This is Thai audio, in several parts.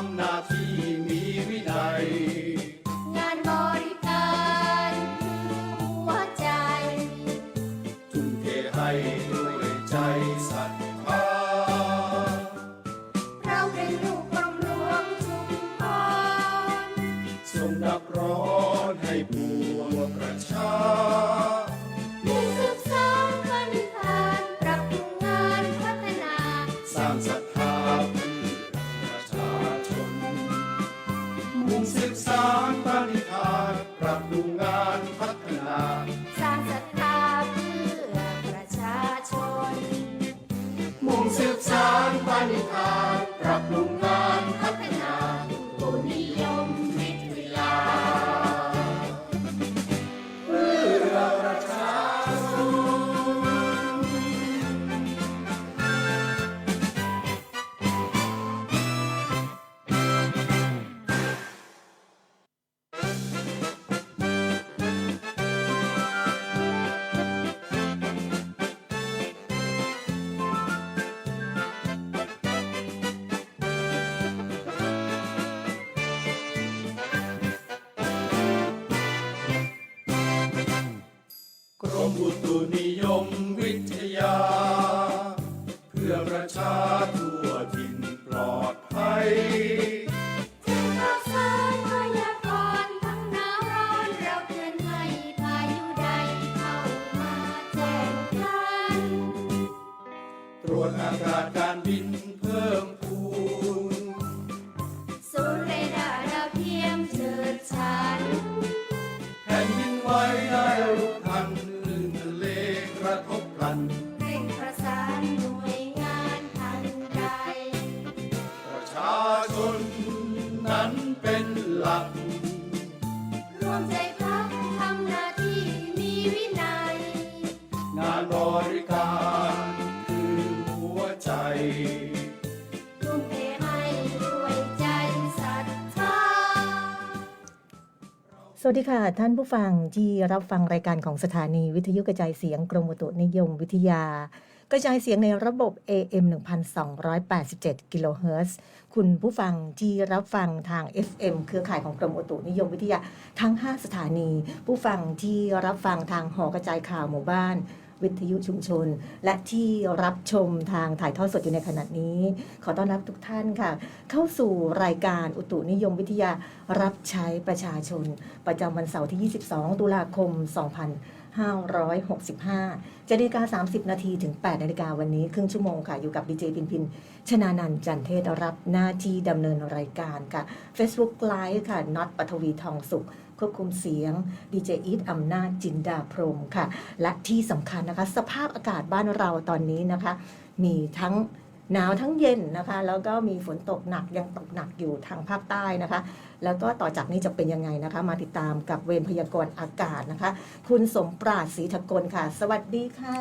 กท มุ่งสืบสานปณิธานปรับปรุง สวัสดีค่ะ ท่านผู้ฟังที่รับฟังรายการของสถานีวิทยุกระจายเสียงกรมอุตุนิยมวิทยา กระจายเสียงในระบบ AM 1287 กิโลเฮิรตซ์คุณผู้ฟังที่รับฟังทาง FM เครือข่ายของกรมอุตุนิยมวิทยา ทั้ง 5 สถานี ผู้ฟังที่รับฟังทางหอกระจายข่าวหมู่บ้าน วิทยุชุมชน และที่รับชมทางถ่ายทอดสดอยู่ในขณะนี้ ขอต้อนรับทุกท่านค่ะ เข้าสู่รายการอุตุนิยมวิทยารับใช้ประชาชน ประจำวันเสาร์ที่ 22 ตุลาคม 2565จะนาฬิกา 30 นาทีถึง 8 นาฬิกาวันนี้ ครึ่งชั่วโมงค่ะ อยู่กับดีเจพินพิน ชนานันจันเทศรับหน้าที่ดำเนินรายการค่ะ Facebook Live ค่ะน็อตปฐวีทองสุข ควบคุมเสียงดีเจอีทอำนาจจินดาพรมค่ะ และที่สำคัญนะคะ สภาพอากาศบ้านเราตอนนี้นะคะ มีทั้ง หนาวทั้งเย็นนะคะ แล้วก็มีฝนตกหนักยังตกหนักอยู่ทางภาคใต้นะคะ แล้วก็ต่อจากนี้จะเป็นยังไงนะคะ มาติดตามกับเวรพยากรณ์อากาศนะคะ คุณสมปราดศรีทกลค่ะ สวัสดีค่ะ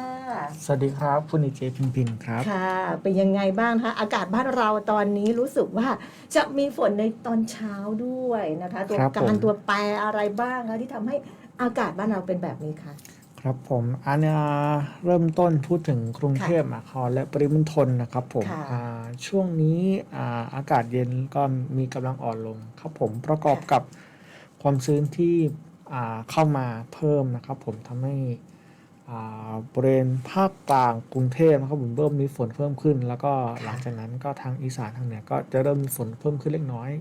สวัสดีครับ คุณอีเจพินพินครับค่ะ เป็นยังไงบ้างคะอากาศบ้านเราตอนนี้รู้สึกว่าจะมีฝนในตอนเช้าด้วยนะคะ ตัวครับการผมตัวแปรอะไรบ้างคะที่ทำให้อากาศบ้านเราเป็นแบบนี้คะ ครับผมอันเนี้ยเริ่มต้นพูดถึงกรุงเทพมหานครและปริมณฑลนะครับผมค่ะ อ่าช่วงนี้อ่าอากาศเย็นก็มีกำลังอ่อนลงครับผมประกอบกับความชื้นที่อ่าเข้ามาเพิ่มนะครับผมทำให้อ่าบริเวณภาคกลางกรุงเทพนะครับผมเริ่มมีฝนเพิ่มขึ้น แล้วก็หลังจากนั้นก็ทางอีสานทางเหนือก็จะเริ่มมีฝนเพิ่มขึ้นเล็กน้อย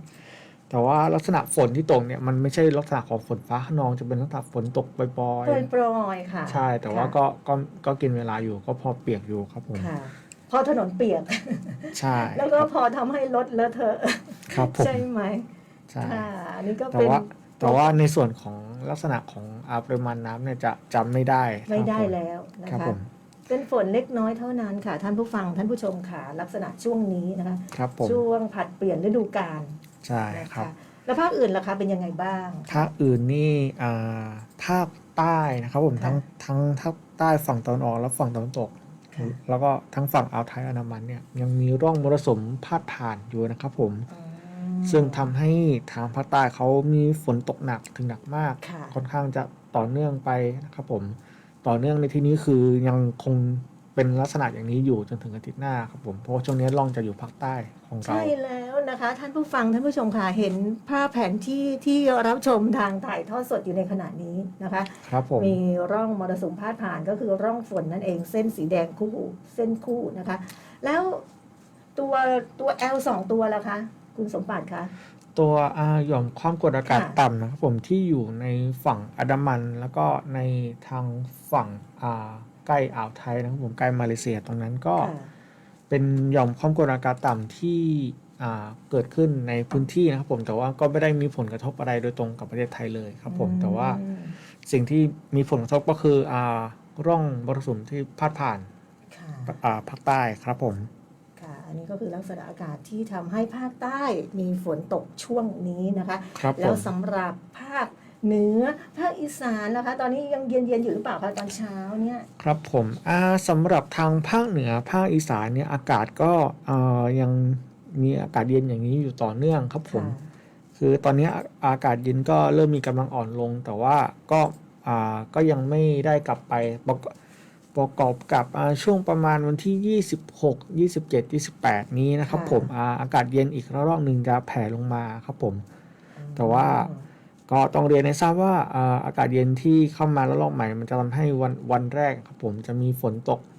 แต่ว่าลักษณะฝนที่ตกเนี่ยมันไม่ใช่ลักษณะของฝนฟ้าขนองจะเป็นลักษณะฝนตกปล่อยโปรยโปรยๆค่ะๆใช่ แต่ว่าค่ะก็ก็ก็กินเวลาอยู่ก็พอเปียกอยู่ครับผมค่ะพอถนนเปียก ใช่ แล้วก็พอทำให้รถเลอะเทอะครับผมใช่ไหมใช่ค่ะอันนี้ก็แต่เป็นว่าแต่ว่าในส่วนของลักษณะของอาปริมาณน้ำเนี่ยจะจำไม่ได้ ไม่ได้ครับผแล้วนะครับคะผมเป็นฝนเล็กน้อยเท่านั้นค่ะ ท่านผู้ฟังท่านผู้ชมค่ะลักษณะช่วงนี้นะคะครับผมช่วงผัดเปลี่ยนฤดูกาล ใช่นะครัคะบแล้วภาคอื่นล่ะคะเป็นยังไงบ้าง ภาคอื่นนี่อ่าภาคใต้นะครับผมค่ะทั้งทั้งทั้งใต้ฝั่งตะวันออกและฝั่งตะวันตก ค่ะ แล้วก็ทั้งฝั่งอ่าวไทยอันดามันเนี่ยยังมีร่องมรสุมพาดผ่านอยู่นะครับผม อืม ซึ่งทำให้ทางภาคใต้เขามีฝนตกหนักถึงหนักมาก ค่ะ ค่อนข้างจะต่อเนื่องไปนะครับผม ต่อเนื่องในที่นี้คือยังคงเป็นลักษณะอย่างนี้อยู่จนถึงอาทิตย์หน้าครับผม เพราะว่าช่วงนี้ร่องจะอยู่ภาคใต้ของเรา ใช่แล้ว นะคะ ท่านผู้ฟังท่านผู้ชมค่ะเห็นภาพแผนที่ที่รับชมทางถ่ายทอดสดอยู่ในขณะนี้นะคะครับผมมีร่องมรสุมพาดผ่านก็คือร่องฝนนั่นเองเส้นสีแดงคู่เส้นคู่นะคะ แล้วตัวตัว L สองตัวล่ะคะ คุณสมบัติคะตัวอาหย่อมความกดอากาศค่ะต่ำนะครับผมที่อยู่ในฝั่งอันดามัน แล้วก็ในทางฝั่งอ่าใกล้อ่าวไทยนะครับผมใกล้มาเลเซียตรงนั้นก็ค่ะเป็นหย่อมความกดอากาศต่ำที่อ่า เกิดขึ้นในพื้นที่นะครับผมแต่ว่าก็ไม่ได้มีผลกระทบอะไรโดยตรงกับประเทศไทยเลยครับผมแต่ว่าอืมสิ่งที่มีผลกระทบก็คืออ่าร่องมรสุมที่พาดผ่านค่ะอ่าภาคใต้ครับผมค่ะอันนี้ก็คือลักษณะอากาศที่ทำให้ภาคใต้มีฝนตกช่วงนี้นะคะครับผแล้วมสำหรับภาคเหนือภาคอีสานนะคะ ตอนนี้ยังเย็นๆอยู่หรือเปล่าคะตอนเช้าเนี่ยครับผมอ่าสำหรับทางภาคเหนือภาคอีสานเนี่ยอากาศก็อ่ายัง มีอากาศเย็นอย่างนี้อยู่ต่อเนื่องครับผมค่ะคือตอนนี้อาอากาศเย็นก็เริ่มมีกำลังอ่อนลง แต่ว่าก็อ่าก็ยังไม่ได้กลับไปประกอบประกอบกับอ่าช่วงประมาณวันที่ 26 27 28 นี้นะครับ ผมอาอากาศเย็นอีกระลอกหนึ่งจะแผ่ลงมาครับผม แต่ว่าก็ต้องเรียนให้ทราบว่าอ่าอากาศเย็นที่เข้ามาแล้วลอกใหม่ มันจะทำให้วันวันแรกครับผมจะมีฝนตกฝนอ่า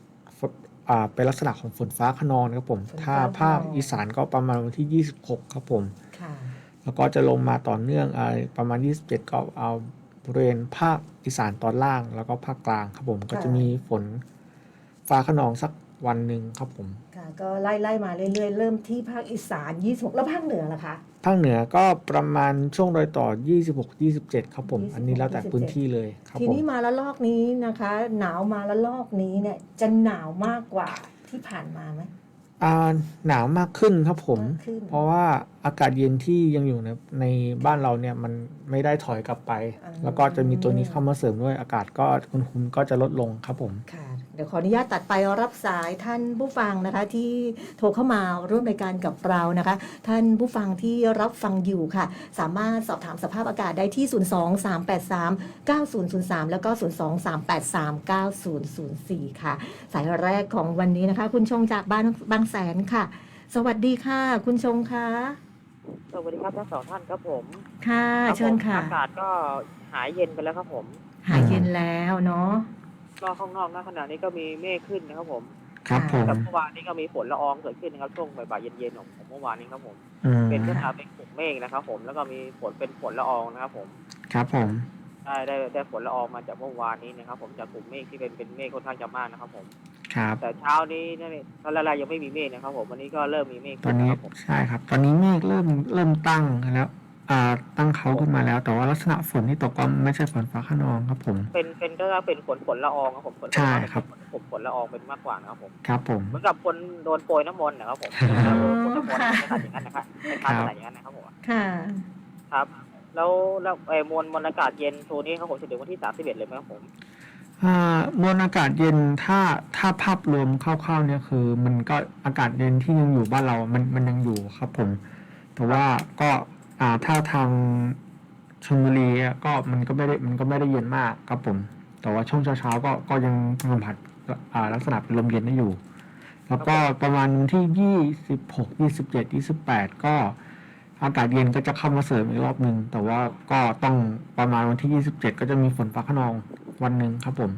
เป็นลักษณะของฝนฟ้าขนองครับผม ถ้าภาคอีสานก็ประมาณวันที่ 26 ครับผมค่ะแล้วก็จะลงมาต่อเนื่องอ่าประมาณ 27 ก็เอาบริเวณภาคอีสานตอนล่างแล้วก็ภาคกลางครับผม ก็จะมีฝนฟ้าขนองสัก วันหนึ่งครับผมค่ะก็ไล่ไล่มาเรื่อยๆ เริ่มที่ภาคอีสาน26 แล้วภาคเหนือล่ะคะ ภาคเหนือก็ประมาณช่วงรอยต่อ 26 27 ครับผม 26อันนี้แล้วแต่พื้นที่เลยครับทีผมนี้มาละลอกนี้นะคะ หนาวมาละลอกนี้เนี่ยจะหนาวมากกว่าที่ผ่านมาไหมอ่าหนาวมากขึ้นครับผม มากขึ้นเพราะว่าอากาศเย็นที่ยังอยู่ในในบ้านเราเนี่ยมันไม่ได้ถอยกลับไปอ่าแล้วก็จะมีตัวนี้เข้ามาเสริมด้วยอากาศก็อุณหภูมิก็จะลดลงครับผมค่ะเดี๋ยวขออนุญาตตัดไปรับสายท่านผู้ฟังนะคะที่โทรเข้ามาร่วมรายการกับเรานะคะ ท่านผู้ฟังที่รับฟังอยู่ค่ะ สามารถสอบถามสภาพอากาศได้ที่ 023839003 แล้วก็ 023839004 ค่ะ สายแรกของวันนี้นะคะ คุณชงจากบ้านบางแสนค่ะ สวัสดีค่ะ คุณชงคะ สวัสดีครับทั้งสองท่านครับผมค่ะรับเชิญค่ะผมอากาศก็หายเย็นไปแล้วครับผม หายเย็นแล้วเนาะรอบข้างนอกณขณะนี้ก็มีเมฆขึ้นนะครับผมครับผมแต่เมื่อวานนี้ก็มีฝนละอองเกิดขึ้นนะครับช่วงบ่ายๆเย็นๆของของเมื่อวานนี้ครับผม อืมเป็นลักษณะเป็นกลุ่มเมฆนะครับ ผมแล้วก็มีฝนเป็นฝนละอองนะครับผม ครับผม ได้ได้ได้ฝนละอองมาจากเมื่อวานนี้นะครับ ผมจากกลุ่มเมฆที่เป็นเป็นเมฆค่อนข้างจะมากนะครับ ผม ครับ แต่เช้านี้เนี่ยตอนแรกๆยังไม่มีเมฆนะครับผมวันนี้ก็เริ่มมีเมฆตอขึ้นนนี้นะครับผมใช่ครับ ตอนนี้เมฆเริ่มเริ่มตั้งแล้วอ่าตั้งเขาขึ้นมาแล้ว แต่ว่าลักษณะฝนที่ตกก็ไม่ใช่ฝนฟ้าขนองครับผมเป็นเป็นก็เป็นฝนฝนละอองครับผมฝนใช่ครับผมฝนละอองเป็นมากกว่านะครับผมครับผมเหมือนกับคนโดนโปรยน้ำมนต์นะครับผมอ๋อโดนน้ำมนต์ลักษณะอย่างนั้นนะครับคล้ายๆลักษณะอย่างนั้นนะครับผมค่ะครับแล้วแล้วไอ้มวลมวลอากาศเย็นตัวนี้ครับผมจะถึงวันที่31เลยไหมครับผมอ่า มวลอากาศเย็นถ้าถ้าภาพรวมคร่าวๆเนี่ยคือ มันก็อากาศเย็นที่ยังอยู่บ้านเรา มันมันยังอยู่ครับผม แต่ว่าก็อ่าถ้าทางชลบุรีอะก็มันก็ไม่ได้มันก็ไม่ได้เย็นมากครับผม แต่ว่าช่วงเช้าๆก็ก็ยังสัมผัสอ่าลักษณะเป็นลมเย็นได้อยู่ แล้วก็ประมาณวันที่ยี่สิบหกยี่สิบเจ็ดยี่สิบแปดก็อากาศเย็นก็จะเข้ามาเสริมอีกรอบหนึ่งแต่ว่าก็ต้องประมาณวันที่ยี่สิบเจ็ดก็จะมีฝนฟ้าขนอง วันหนึ่งครับผม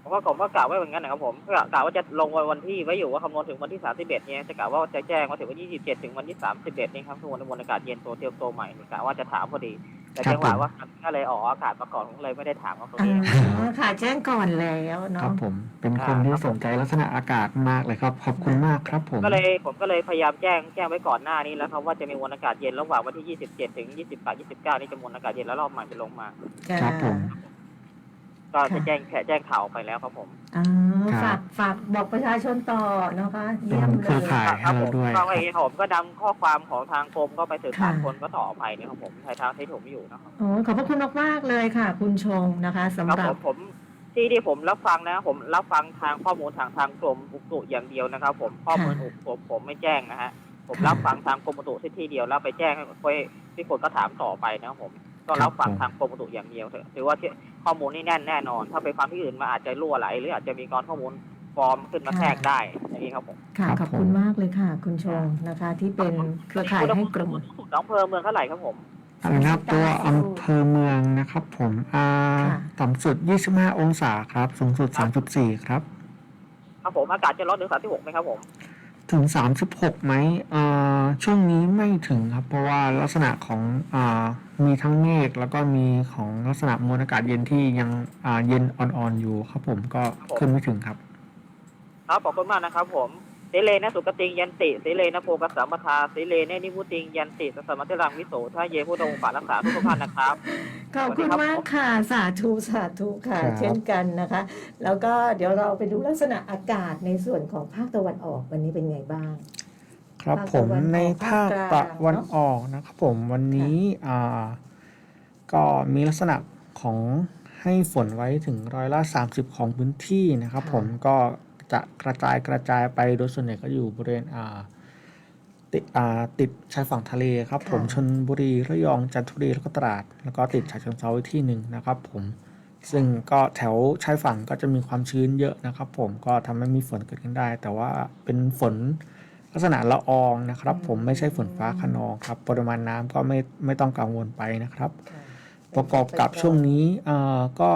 เพราะว่าผมก็กล่าวไว้เหมือนกันนะครับผมก็กล่าวว่าจะลงวันวันที่ไว้อยู่ว่าคำนวณถึงวันที่31เนี่ยจะกล่าวว่าจะแจ้งว่าถึงวันที่27ถึงวันที่31นี่ครับคือวันมวลอากาศเย็นตัวเตรียมตัวใหม่กล่าวว่าจะถามพอดี แต่ครับจังหวะผมว่าก็เลยออกอากาศมาก่อนผมเลยไม่ได้ถามเขาตรงอ๋นี้อค่ะแจ้งก่อนแล้วครัเนาะบผมเป็นคนที่สนใจลักษณะอากาศมากเลยครับขอบคุณมากครับผมก็เลยผมก็เลยพยายามแจ้งแจ้งไว้ก่อนหน้านี้แล้วครับว่าจะมีมวลอากาศเย็นระหว่างวันที่27ถึง28 29นี่จะมวลอากาศเย็นแล้วรอบใหม่จะลงมาครับผม ก็จะแจ้งแค่แจ้งข่าวไปแล้วครับผมอ่าครับ ฝากฝากบอกประชาชนต่อนะคะเยี่ยมเครือเลยข่ายครับให้ผเรามด้วยก็ไอ้ผมก็นำข้อความของทางกรมก็ไปสื่อสารค่ะ คนก็ต่อไปเนี่ยครับผมในทางที่ผมอยู่นะครับโอ้ขอบพระคุณมากๆเลยค่ะ คุณชงนะคะสำครับหรัผบ มผมที่ที่ผมรับฟังนะผมรับฟังทางข้อมูลทางทางกรมอุตุอย่างเดียวนะครับ ผมข้อมูลอุตุผมผมไม่แจ้งนะฮะผมค่ะ รับฟังทางกรมอุตุที่ที่เดียวแล้วไปแจ้งให้คนที่คนก็ถามต่อไปนะครับผม ก็รับฟังทางกรมอุตุอย่างเดียวเถอะถือว่าที่ข้อมูลนี่แน่นแน่นอน ถ้าไปฟังที่อื่นมาอาจจะรั่วไหล หรืออาจจะมีการข้อมูลปลอมขึ้นมาแทรกได้อย่างนี้ครับผมค่ะครับขอบคุณผมมากเลยค่ะ คุณชงนะคะ ที่เป็นเครือข่ายให้กรมน้องเพอเมืองเท่าไหร่ครับผมอะไรนะครับตัวอำเภอเมืองนะครับ ผมอ่าค่ะต่ำสุด 25 องศาครับ สูงสุด 34 ครับ ครับผมอากาศจะร้อนถึงสามที่หกไหมครับผม ถึง 36ไหมเอ่อช่วงนี้ไม่ถึงครับ เพราะว่าลักษณะของอ่ามีทั้งเมฆแล้วก็มีของลักษณะมวลอากาศเย็นที่ยังอ่าเย็นอ่อนๆอยู่ครับผมก็ขึ้นไม่ถึงครับ ครับขอบคุณมากนะครับผมเสเลนะสุกติงยันติเสเลนะโพกัสสามัทาเสเลเนนิพุติงยันติสัสสมัติรังวิโสถ้าเยพุทธองค์ป่ารักษาทุกท่านนะครับ ขอบคุณมากค่ะสาธุสาธุค่ะ ครับ เช่นกันนะคะ แล้วก็เดี๋ยวเราไปดูลักษณะอากาศในส่วนของภาคตะวันออกวันนี้เป็นไงบ้าง ครับภาคผตะมวันออกในภาคภาคกลางตะวันออกนะครับผมวันนี้อ่าก็มีลักษณะของให้ฝนไว้ถึงร้อยละ 30 ของพื้นที่นะครับค่ะ ผมก็จะกระจายกระจายไปโดยส่วนใหญ่ก็อยู่บริเวณอ่า ติดอ่าติดชายฝั่งทะเลครับ ผมชนบุรีระยองจันทบุรีแล้วก็ตราด แล้วก็ติดฉะเชิงเทราไว้ที่หนึ่งนะครับผมซึ่งก็แถวชายฝั่งก็จะมีความชื้นเยอะนะครับผมก็ทำให้มีฝนเกิดขึ้นได้ แต่ว่าเป็นฝนลักษณะละอองนะครับ ผมไม่ใช่ฝนฟ้าขนองครับปริมาณน้ำก็ไม่ไม่ต้องกังวลไปนะครับค่ะประกอบกับช่วงนี้เอ่อก็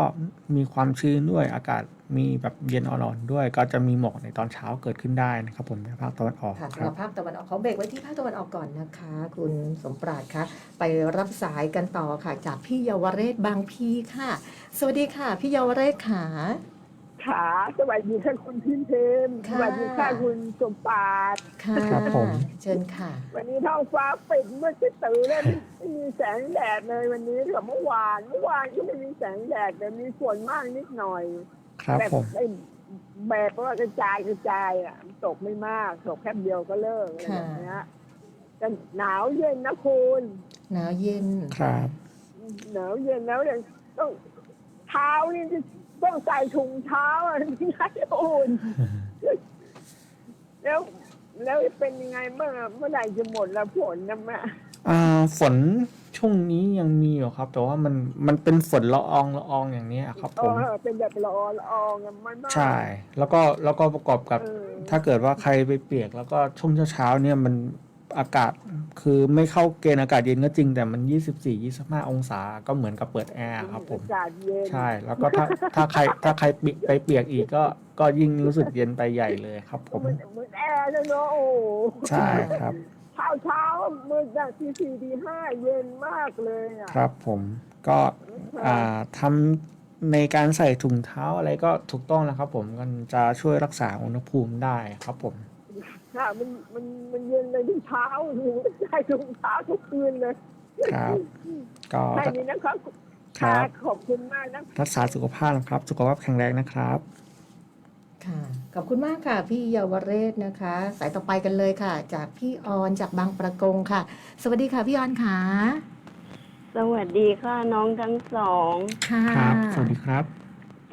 มีความชื้นด้วยอากาศ มีแบบเย็นอ่อนๆด้วย ก็จะมีหมอกในตอนเช้าเกิดขึ้นได้นะครับผมในภาคตะวันออกค่ะคสำหรัรับบภาคตะวันออกเขาเบรกไว้ที่ภาคตะวันออกก่อนนะคะ คุณสมปราดคะไปรับสายกันต่อค่ะ จากพี่เยาวเรศบางพีค่ะ สวัสดีค่ะ พี่เยาวเรศขาขาสวัสดีค่ะคุณพิมเพมสค่ะ วัสดีค่ะคุณสมปราดค่ะครับผม เชิญค่ะ วันนี้ท้องฟ้าปิดเมื่อที่ตื่นแล้วไม่มีแสงแดดเลยวันนี้กับเมื่อวาน เมื่อวานก็ไม่มีแสงแดดแต่มีฝนมากนิดหน่อย ครับแบบผมไม่แบบว่ากระจายกระจายอะมันตกไม่มากตกแค่เดียวก็เลิกอะไรแบบเนี้ยแต่หนาวเย็นนะคุณหนาวเย็น ครับ หนาวเย็นแล้วเนี่ยต้องเท้านี่จะต้องใส่ถุงเท้าอะไม่งั้นอุ่นแล้วแล้วเป็นยังไงบ้างอะเมื่อไหร่จะหมดละฝนนะแม่อ่าฝน ช่วงนี้ยังมีอยู่ครับ แต่ว่ามันมันเป็นฝนละอองละอองอย่างนี้ยครับเอผมอเป็นแบบละออละอองอะมันมากใช่ แล้วก็แล้วก็ประกอบกับเออถ้าเกิดว่าใครไปเปียก แล้วก็ช่วงเช้าๆเนี่ยมันอากาศคือไม่เข้าเกณฑ์อากาศเย็นก็จริง แต่มัน 24 25 องศาก็เหมือนกับเปิดแอร์ครับผมอากาศเย็นใช่ แล้วก็ถ้าถ้าใครถ้าใครปิไปเปียกอีกก็ก็ยิ่งรู้สึกเย็นไปใหญ่เลยครับผมเหมือนเหมือนแอร์เลยเนาะโอ้โหใช่ครับ เช้าเช้ามืดจากทีสี่ทีห้าเย็นมากเลยอะครับผมก็อ่าทำในการใส่ถุงเท้าอะไรก็ถูกต้องนะครับ ผมมันจะช่วยรักษาอุณหภูมิได้ครับผมค่ะมันมันมันเย็นเลยที่เช้าใส่ถุงเท้าทุกคืนเลยครับก็แค่นี้นะครับ ครับขอบคุณมากนะรักษาสุขภาพนะครับ สุขภาพแข็งแรงนะครับ ค่ะขอบคุณมากค่ะ พี่เยาวเรศนะคะ สายต่อไปกันเลยค่ะ จากพี่ออนจากบางประกงค่ะ สวัสดีค่ะพี่ออนค่ะสวัสดีค่ะน้องทั้งสองค่ะครับ สวัสดีครับ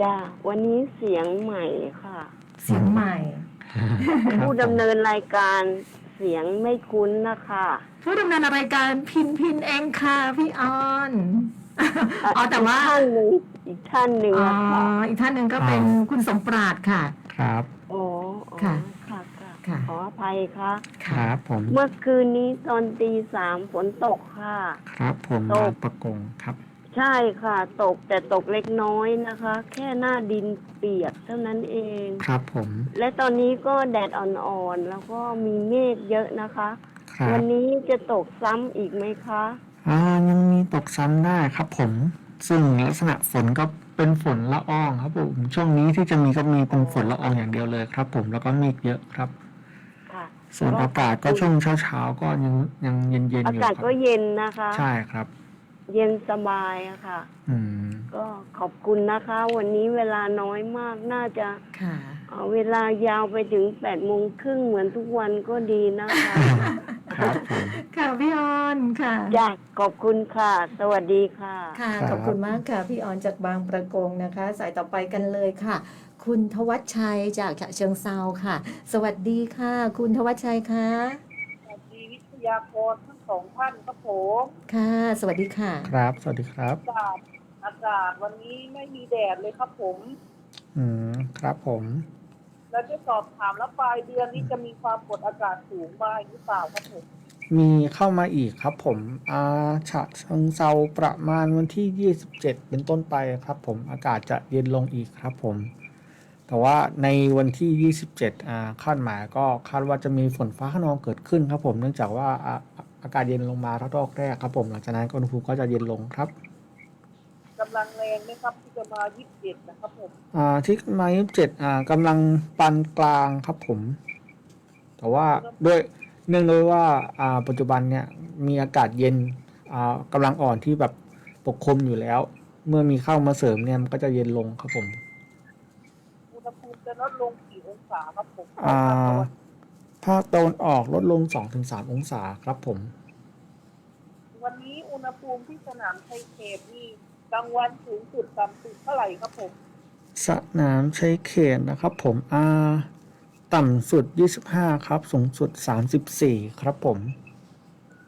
จ้าวันนี้เสียงใหม่ค่ะเสียงใหม่ ผู้ดำเนินรายการเสียงไม่คุ้นนะคะผู้ดำเนินรายการพินพินเองค่ะพี่ออนอ๋อแต่ว่า ท่านหนึ่งอีก ท่านหนึ่งอ๋ออะค่ะอีกท่านหนึ่งก็เป็นอ๋อคุณสมปราดค่ะ ครับโอ้อ๋อค่ะ ค่ะค่ะ ค่ะขออภัยค่ะ ครับผมเมื่อคืนนี้ตอนตีสามฝนตกค่ะ ครับผมตกบางประกงครับ ใช่ค่ะ ตกแต่ตกเล็กน้อยนะคะ แค่หน้าดินเปียกเท่านั้นเอง ครับผมและตอนนี้ก็แดดอ่อนๆ แล้วก็มีเมฆเยอะนะคะ ครัวับนนี้จะตกซ้ำอีกไหมคะ อ่ายังมีตกซ้ำได้ครับผม ซึ่งลักษณะฝนก็เป็นฝนละอองครับผมช่วงนี้ที่จะมีก็มีเป็นฝนละอองอย่างเดียวเลยครับ ผมแล้วก็เมฆเยอะครับ ค่ะส่วนอากาศก็ช่วงเช้าๆก็ยังยังเย็นๆอาอยู่กาศครัก็บเย็นนะคะ ใช่ครับ เย็นสบายอะค่ะ อืม ก็ขอบคุณนะคะ วันนี้เวลาน้อยมากน่าจะค่ะ เอาเวลายาวไปถึงแปดโมงครึ่งเหมือนทุกวันก็ดีนะคะ ครับผม ค่ะพี่ออนค่ะอยากขอบคุณค่ะ สวัสดีค่ะ ค่ะ ครับ ขอบคุณมากค่ะ พี่ออนจากบางประกงนะคะ สายต่อไปกันเลยค่ะ คุณทวัชชัยจากฉะเชิงเซาค่ะ สวัสดีค่ะ คุณทวัชชัยค่ะสวัสดีวิทยากรทั้งสองท่านครับผมค่ะ สวัสดีค่ะ ครับ สวัสดีครับ อากาศอากาศวันนี้ไม่มีแดดเลยครับผม อืม ครับผม แล้วจะสอบถามแล้วปลายเดือนนี้จะมีความกดอากาศสูงมาหรือเปล่าครับผมมีเข้ามาอีกครับผมอาฉะเชิงเซาประมาณวันที่ 27 เป็นต้นไปครับผมอากาศจะเย็นลงอีกครับผม แต่ว่าในวันที่ 27อ่าคาดหมายก็คาดว่าจะมีฝนฟ้าขนองเกิดขึ้นครับผมเนื่องจากว่าอาอากาศเย็นลงมาระลอกแรกครับผมหลังจากนั้นก็อุณหภูมิก็จะเย็นลงครับ กำลังแรงไหมครับที่จะมายี่สิบเจ็ดนะครับผมอ่าที่มา27อ่ากำลังปานกลางครับผม แต่ว่าด้วยเนื่องด้วยว่าอ่าปัจจุบันเนี่ยมีอากาศเย็นอ่ากำลังอ่อนที่แบบปกคลุมอยู่แล้ว เมื่อมีเข้ามาเสริมเนี่ยมันก็จะเย็นลงครับผมอุณหภูมิจะลดลงกี่องศาครับผมอ่าภาคตะวันออกลดลง 2-3 องศาครับผม วันนี้อุณหภูมิที่สนามชัยเขตนี่ กลางวันสูงสุดต่ำสุดเท่าไหร่ครับผมสนามชัยเขตนะครับ ผมอ่าต่ำสุด 25 ครับ สูงสุด 34 ครับผม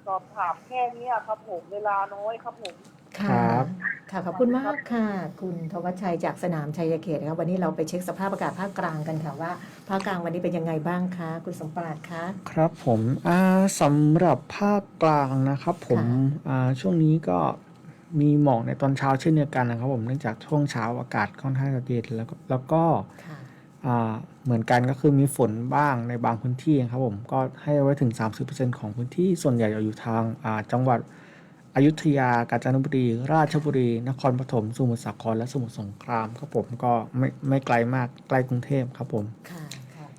สอบถามแค่เนี้ยครับผมเวลาน้อยครับผม ค่ะ ครับ ค่ะขอบคุณมากค่ะ คุณทวัชชัยจากสนามชัยเขตนะครับวันนี้เราไปเช็คสภาพอากาศภาคกลางกันค่ะว่าภาคกลางวันนี้เป็นยังไงบ้างคะคุณสมปราดคะ ครับผมอ่าสำหรับภาคกลางนะครับ ผมค่ะ อ่าช่วงนี้ก็ มีหมอกในตอนเช้าเช่นเดียวกันนะครับผมเนื่องจากช่วงเช้าอากาศค่อนข้างจะเย็นแล้วก็แล้วก็ค่ะอ่าเหมือนกันก็คือมีฝนบ้างในบางพื้นที่ครับผมก็ให้ไว้ถึง 30%ของพื้นที่ส่วนใหญ่จะอยู่ทางอ่าจังหวัดอยุธยากาญจนบุรี ราชบุรี นครปฐมสมุทรสาครและสมุทรสงครามครับผมก็ไม่ไม่ไกลมากใกล้กรุงเทพครับผมค่ะค่ะ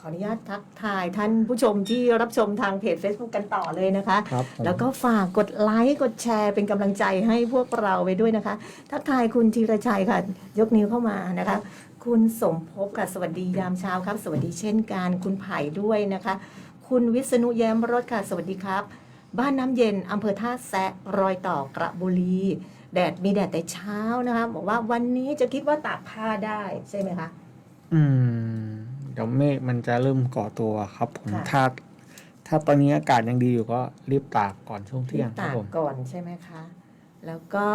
ขออนุญาตทักทายท่านผู้ชมที่รับชมทางเพจ Facebook กันต่อเลยนะคะ ครับผมแล้วก็ฝากกดไลค์กดแชร์เป็นกำลังใจให้พวกเราไปด้วยนะคะ ทักทายคุณธีรชัยค่ะ ยกนิ้วเข้ามานะคะ คุณสมภพค่ะสวัสดียามเช้าครับ สวัสดีเช่นกันคุณไผ่ด้วยนะคะ คุณวิษณุแย้มรถค่ะ สวัสดีครับ บ้านน้ำเย็นอำเภอท่าแซะรอยต่อกระบุรี แดดมีแดดแต่เช้านะคะ บอกว่าวันนี้จะคิดว่าตากผ้าได้ใช่ไหมคะ อืมเดี๋ยวเมฆมันจะเริ่มก่อตัวครับผมค่ะ ถ้าถ้าตอนนี้อากาศยังดีอยู่ก็รีบตากก่อนช่วงเที่ยงครับตากผมก่อนใช่ไหมคะ แล้วก็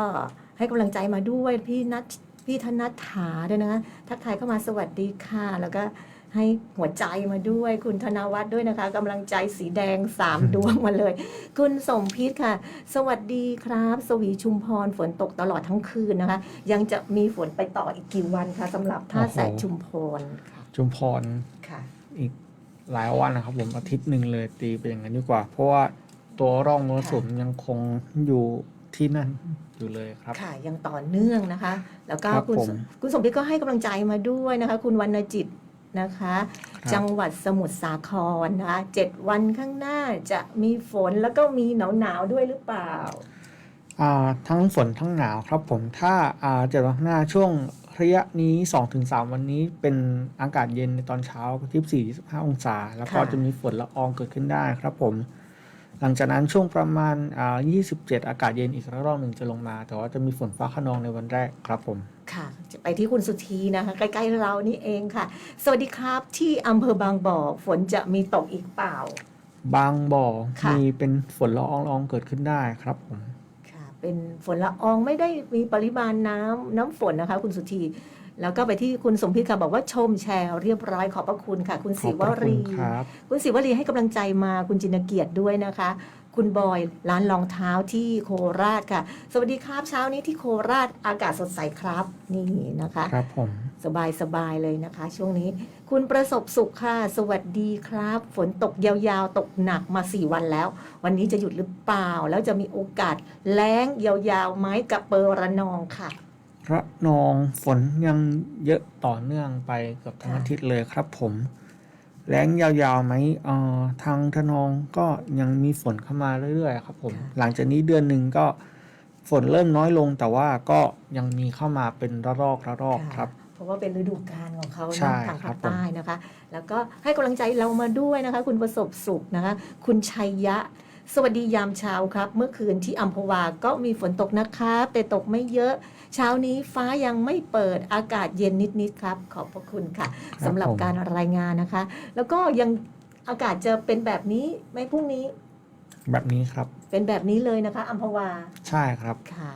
ให้กำลังใจมาด้วยพี่นัทพี่ธนัทถาด้วยนะคะ ทักทายเข้ามาสวัสดีค่ะ แล้วก็ ให้หัวใจมาด้วย คุณธนวัฒน์ด้วยนะคะกำลังใจสีแดงสามดวงมาเลย คุณสมพิษค่ะ สวัสดีครับ สวีชุมพรฝนตกตลอดทั้งคืนนะคะ ยังจะมีฝนไปต่ออีกกี่วันคะสำหรับท่าแสงชุมพรค่ะจุมพรค่ะ อีกหลายวันนะครับผมอาทิตย์หนึ่งเลยตีไปอย่างนั้นดีกว่า เพราะว่าตัวร่องมรสุมยังคงอยู่ที่นั่นอยู่เลยครับ ค่ะ ยังต่อเนื่องนะคะ แล้วก็ครับคุณผมสคุณสมพิษก็ให้กำลังใจมาด้วยนะคะ คุณวรรณจิต นะคะ ครับ จังหวัดสมุทรสาครนะคะเจ็ดวันข้างหน้าจะมีฝนแล้วก็มีหนาวหนาวๆด้วยหรือเปล่า อ่าทั้งฝนทั้งหนาวครับผมถ้าอ่าเจ็ดวันข้างหน้าช่วงระยะนี้ 2-3 วันนี้เป็นอากาศเย็นในตอนเช้าที่4-25องศา แล้วก็ค่ะ จะมีฝนละอองเกิดขึ้นได้ครับผม หลังจากนั้นช่วงประมาณอ่า27 อากาศเย็นอีกระลอกหนึ่งจะลงมา แต่ว่าจะมีฝนฟ้าขนองในวันแรกครับผม ค่ะจะไปที่คุณสุธีนะคะ ใกล้ๆเรานี่เองค่ะ สวัสดีครับที่อำเภอบางบ่อ ฝนจะมีตกอีกเปล่า บางบ่อ ค่ะ มีเป็นฝนละอองละอองเกิดขึ้นได้ครับผม ค่ะ เป็นฝนละอองไม่ได้มีปริมาณน้ำน้ำฝนนะคะ คุณสุธี แล้วก็ไปที่คุณสมพิษค่ะบอกว่าชมแชร์เรียบร้อยขอบพระคุณค่ะ คุณขศิอบวพระคุรีณครับคุณศิวลีให้กำลังใจมาคุณจินเกียรติด้วยนะคะ คุณบอยร้านรองเท้าที่โคราชค่ะ สวัสดีครับเช้านี้ที่โคราชอากาศสดใสครับนี่นะคะ ครับผมสบายสบายๆเลยนะคะ ช่วงนี้ คุณประสบสุขค่ะ สวัสดีครับ ฝนตกยาวๆ ตกหนักมาสี่วันแล้ว วันนี้จะหยุดหรือเปล่า แล้วจะมีโอกาสแล้งยาวๆไหมกับเปอร์ระนองค่ะ ระนองฝนยังเยอะต่อเนื่องไปเกือบทั้งค่ะอาทิตย์เลยครับผมแล้งยาวๆไหมเอ่อทางระนองก็ยังมีฝนเข้ามาเรื่อยๆครับผม หลังจากนี้เดือนหนึ่งก็ฝนเริ่มน้อยลงแต่ว่าก็ยังมีเข้ามาเป็นระลอกระลอกครับ เพราะว่าเป็นฤดูกาลของเขาใช่เนาะทางครัภาบคผมใต้นะคะ แล้วก็ให้กำลังใจเรามาด้วยนะคะ คุณประสบสุขนะคะ คุณชัยยะ สวัสดียามเช้าครับ เมื่อคืนที่อัมพวาก็มีฝนตกนะครับ แต่ตกไม่เยอะ เช้านี้ฟ้ายังไม่เปิดอากาศเย็นนิดๆครับ ขอบพระคุณค่ะครับสำหรับผม การรายงานนะคะ แล้วก็ยังอากาศจะเป็นแบบนี้ไหมพรุ่งนี้แบบนี้ครับ เป็นแบบนี้เลยนะคะอัมพวา ใช่ครับ ค่ะ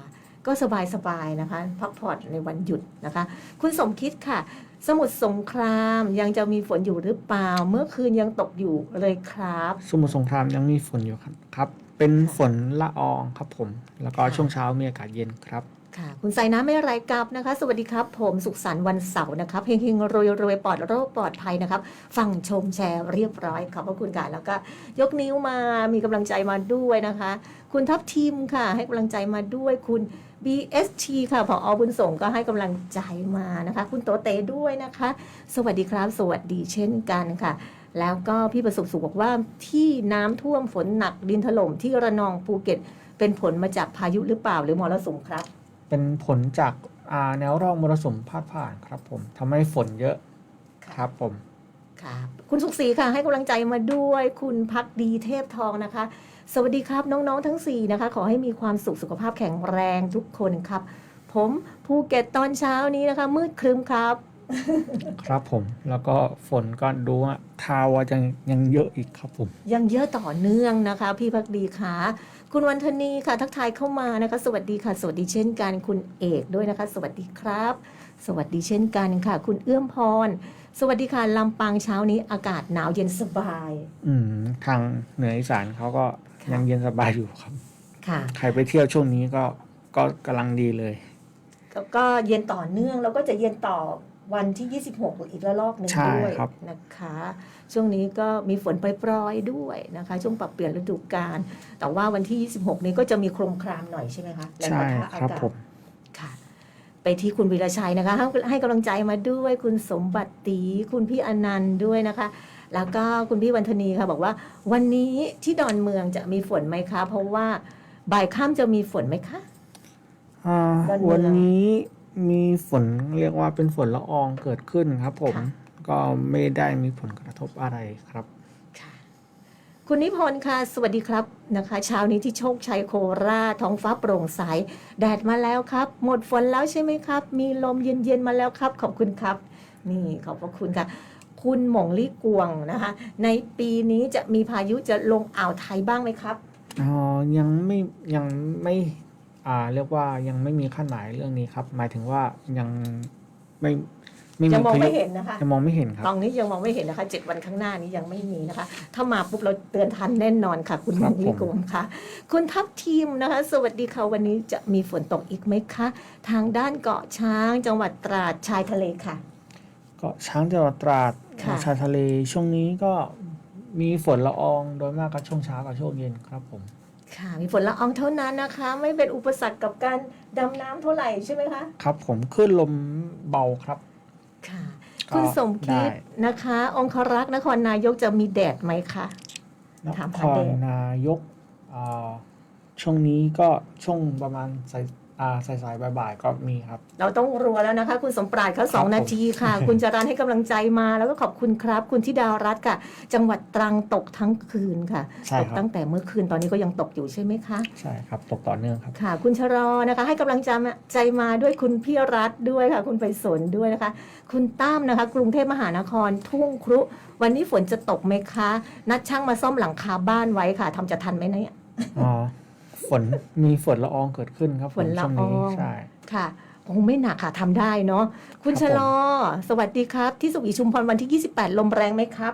ก็สบายสบายๆนะคะ พักผ่อนในวันหยุดนะคะ คุณสมคิดค่ะ สมุทรสงครามยังจะมีฝนอยู่หรือเปล่า เมื่อคืนยังตกอยู่เลยครับ สมุทรสงครามยังมีฝนอยู่ครับครับ เป็นฝนละอองครับผม แล้วก็ค่ะช่วงเช้ามีอากาศเย็นครับ ค่ะ คุณใส่น้ำไม่ไรกับนะคะ สวัสดีครับ ผมสุขสันต์วันเสาร์นะครับเฮงๆรวยรวยปลอดโรคปลอดภัยนะครับ ฟังชมแชร์เรียบร้อยขอบพระคุณค่ะแล้วก็ยกนิ้วมามีกำลังใจมาด้วยนะคะ คุณทัพทีมค่ะ ให้กำลังใจมาด้วยคุณ BST ค่ะผอบุญส่งก็ให้กำลังใจมานะคะ คุณโตเตด้วยนะคะ สวัสดีครับ สวัสดีเช่นกันค่ะ แล้วก็พี่ประสบสุขบอกว่าที่น้ำท่วมฝนหนักดินถล่มที่ระนองภูเก็ต เป็นผลมาจากพายุหรือเปล่าหรือมรสุมครับ เป็นผลจากอ่าแนวร่องมรสุมพาดผ่านครับผมทำให้ฝนเยอะครับผมค่ะคุณสุขศรีค่ะ ให้กำลังใจมาด้วยคุณพักดีเทพทองนะคะ สวัสดีครับน้องๆทั้ง 4 นะคะ ขอให้มีความสุขสุขภาพแข็งแรงทุกคนครับ ผมภูเก็ตตอนเช้านี้นะคะ มืดครึ้มครับ ครับผมแล้วก็ฝนก็ดูว่าทาว่ายังยังเยอะอีกครับผม ยังเยอะต่อเนื่องนะคะ พี่พักดีค่ะ คุณวันธนีค่ะทักทายเข้ามานะคะ สวัสดีค่ะ สวัสดีเช่นกัน คุณเอกด้วยนะคะ สวัสดีครับ สวัสดีเช่นกันค่ะ คุณเอื้อมพร สวัสดีค่ะลำปางเช้านี้อากาศหนาวเย็นสบาย อืมทางเหนืออีสานเขาก็ค่ะ ยังเย็นสบายอยู่ครับ ค่ะใครไปเที่ยวช่วงนี้ก็ก็กำลังดีเลย แล้วก็เย็นต่อเนื่องแล้วก็จะเย็นต่อ วันที่ 26 อีกระลอกหนึ่งใช่ด้วยครับนะคะ ช่วงนี้ก็มีฝนปล่อยๆด้วยนะคะ ช่วงปรับเปลี่ยนฤดูกาลแต่ว่าวันที่ 26 นี้ก็จะมีโครมครามหน่อยใช่ไหมคะแรงใช่ปะทะอาครับกาศผมค่ะ ไปที่คุณวีรชัยนะคะให้ให้กำลังใจมาด้วยคุณสมบัติตีคุณพี่อนันต์ด้วยนะคะ แล้วก็คุณพี่วันธนีค่ะบอกว่า วันนี้ที่ดอนเมืองจะมีฝนไหมคะ เพราะว่าบ่ายค่ำจะมีฝนไหมคะอ่าด้านเมืองวันนี้ มีฝนเรียกว่าเป็นฝนละอองเกิดขึ้นครับ ผมค่ะ ก็ไม่ได้มีผลกระทบอะไรครับ ค่ะคุณนิพนธ์ค่ะ สวัสดีครับนะคะ เช้านี้ที่โชคชัยโคราชท้องฟ้าโปร่งใส แดดมาแล้วครับ หมดฝนแล้วใช่ไหมครับ มีลมเย็นๆมาแล้วครับ ขอบคุณครับ นี่ขอบพระคุณค่ะ คุณหม่งลี่กวงนะคะ ในปีนี้จะมีพายุจะลงอ่าวไทยบ้างไหมครับ อ๋อยังไม่ยังไม่ อ่าเรียกว่ายังไม่มีขั้นหมายเรื่องนี้ครับ หมายถึงว่ายังไม่ไม่มีจะมองพาไม่ยุเห็นนะคะยังมองไม่เห็นครับตอนนี้ยังมองไม่เห็นนะคะเจ็ดวันข้างหน้านี้ยังไม่มีนะคะ ถ้ามาปุ๊บเราเตือนทันแน่นอนค่ะ คุณหคมรัอบงลี่ผมกวงค่ะ คุณทัพทีมนะคะ สวัสดีค่ะวันนี้จะมีฝนตกอีกไหมคะ ทางด้านเกาะช้างจังหวัดตราดชายทะเลค่ะก็ช้างจังหวัดตราดค่ะชายทะเลช่วงนี้ก็มีฝนละอองโดยมากก็ช่วงเช้ากับช่วงเย็นครับผม ค่ะ มีฝนละอองเท่านั้นนะคะ ไม่เป็นอุปสรรคกับการดำน้ำเท่าไหร่ใช่ไหมคะ ครับผมขึ้นลมเบาครับ ค่ะ ก็คุณสมคิดได้ นะคะ องครักษ์นครนายกจะมีแดดไหมคะ นถามคหาแดรดนายกอ่าช่วงนี้ก็ช่วงประมาณสาย อ่าสายๆบ่ายๆก็มีครับ เราต้องรัวแล้วนะคะ คุณสมปราดเขาสองครับผมนาทีค่ะ คุณจรันให้กำลังใจมาแล้วก็ขอบคุณครับ คุณธิดารัตน์ค่ะ จังหวัดตรังตกทั้งคืนค่ะ ใช่ตกครับ ตั้งแต่เมื่อคืนตอนนี้ก็ยังตกอยู่ใช่ไหมคะ ใช่ครับตกต่อเนื่องครับ ค่ะ คุณชรอนะคะ ให้กำลังใจมาใจมาด้วยคุณพี่รัฐด้วยค่ะ คุณไปสนด้วยนะคะ คุณตั้มนะคะ กรุงเทพมหานครทุ่งครุ วันนี้ฝนจะตกไหมคะ นัดช่างมาซ่อมหลังคาบ้านไว้ค่ะทำจะทันไหมเนี่ย อ๋อ ฝนมีฝนละอองเกิดขึ้นครับผมฝนละช่วงนี้อองใช่ค่ะคงไม่หนักค่ะทำได้เนาะคุณครับชะลอ สวัสดีครับ ที่สุขอีชุมพรวันที่ 28 ลมแรงไหมครับ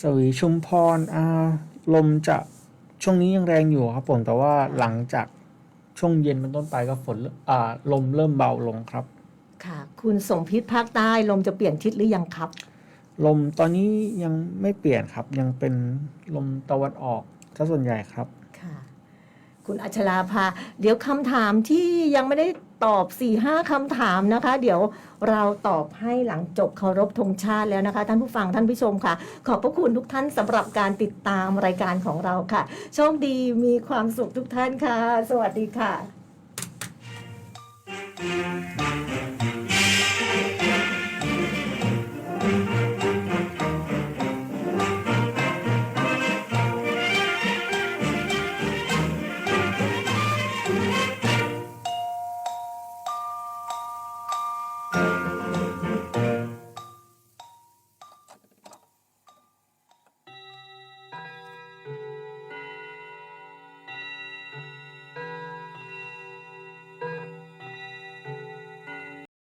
สวีชุมพรอ่าลมจะช่วงนี้ยังแรงอยู่ครับผมแต่ว่าหลังจากช่วงเย็นเป็นต้นไปก็ฝนเริ่มอ่าลมเริ่มเบาลงครับ ค่ะ คุณสมพิษภาคใต้ลมจะเปลี่ยนทิศหรือยังครับ ลมตอนนี้ยังไม่เปลี่ยนครับ ยังเป็นลมตะวันออกซะส่วนใหญ่ครับ คุณอัชราภา เดี๋ยวคำถามที่ยังไม่ได้ตอบ4ี่ห้าคำถามนะคะ เดี๋ยวเราตอบให้หลังจบเคารพธงชาติแล้วนะคะ ท่านผู้ฟังท่านผู้ชมค่ะ ขอบพระคุณทุกท่านสำหรับการติดตามรายการของเราค่ะ โชคดีมีความสุขทุกท่านค่ะ สวัสดีค่ะ